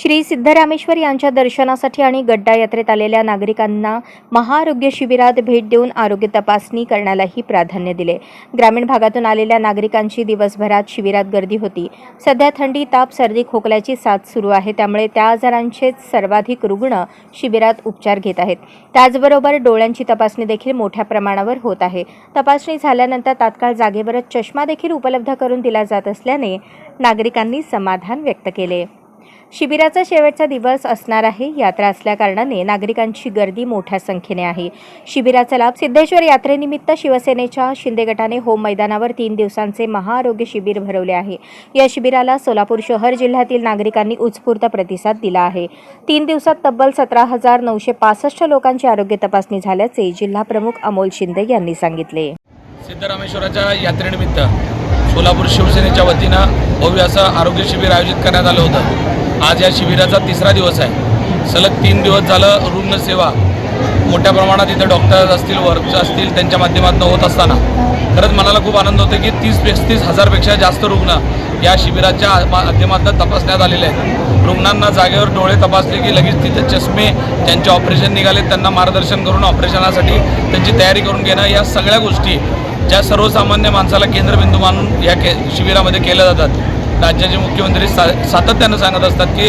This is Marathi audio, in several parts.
श्री सिद्धरामेश्वर यांच्या दर्शनासाठी आणि गड्डा यात्रेत आलेल्या नागरिकांना महाआरोग्य शिबिरात भेट देऊन आरोग्य तपासणी करण्यालाही प्राधान्य दिले. ग्रामीण भागातून आलेल्या नागरिकांची दिवसभरात शिबिरात गर्दी होती. सध्या थंडी ताप सर्दी खोकल्याची साथ सुरू आहे. त्यामुळे त्या आजारांचे सर्वाधिक रुग्ण शिबिरात उपचार घेत आहेत. त्याचबरोबर डोळ्यांची तपासणी देखील मोठ्या प्रमाणावर होत आहे. तपासणी झाल्यानंतर तात्काळ जागेवरच चष्मा देखील उपलब्ध करून दिला जात असल्याने नागरिकांनी समाधान व्यक्त केले. शिबिराचा शेवटचा दिवस असणार आहे. यात्रा असल्याकारणाने नागरिकांची गर्दी मोठ्या संख्येने आहे. शिबिराचा लाभ सिद्धेश्वर यात्रेनिमित्त शिवसेनेच्या शिंदे गटाने होम मैदानावर तीन दिवसांचे महाआरोग्य शिबिर भरवले आहे. या शिबिराला सोलापूर शहर जिल्ह्यातील नागरिकांनी उत्स्फूर्त प्रतिसाद दिला आहे. तीन दिवसात तब्बल सतरा हजार नऊशे पासष्ट लोकांची आरोग्य तपासणी झाल्याचे जिल्हाप्रमुख अमोल शिंदे यांनी सांगितले. सिद्धरामेश्वराच्या यात्रेनिमित्त सोलापूर शिवसेनेच्या वतीनं भव्य असं आरोग्य शिबिर आयोजित करण्यात आलं होतं. आज या शिबिराचा तिसरा दिवस आहे. सलग तीन दिवस झालं रुग्णसेवा मोठ्या प्रमाणात इथं डॉक्टर्स असतील वर्कर्स असतील त्यांच्या माध्यमातून होत असताना. खरंच मनाला खूप आनंद होतो की तीस पस्तीस हजारपेक्षा जास्त रुग्ण या शिबिराच्या माध्यमातून तपासण्यात आलेले आहेत. रुग्णांना जागेवर डोळे तपासले की लगेच तिथे चष्मे ज्यांचे ऑपरेशन निघाले त्यांना मार्गदर्शन करून ऑपरेशनासाठी त्यांची तयारी करून घेणं या सगळ्या गोष्टी ज्या सर्वसामान्य माणसाला केंद्रबिंदू मानून या के शिबिरामध्ये केल्या जातात. राज्याचे मुख्यमंत्री सा सातत्यानं सांगत असतात की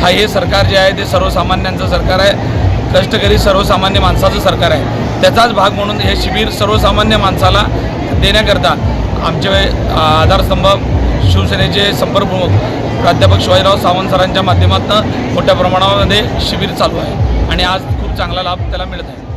हा हे सरकार जे आहे ते सर्वसामान्यांचं सरकार आहे. कष्टकरी सर्वसामान्य माणसाचं सरकार आहे. त्याचाच भाग म्हणून हे शिबिर सर्वसामान्य माणसाला देण्याकरता आमचे आधारस्तंभ शिवसेनेचे संपर्कप्रमुख प्राध्यापक शिवाजीराव सावंत सरांच्या माध्यमातून मोठ्या प्रमाणामध्ये शिबिर चालू आहे. आणि आज खूप चांगला लाभ त्याला मिळत आहे.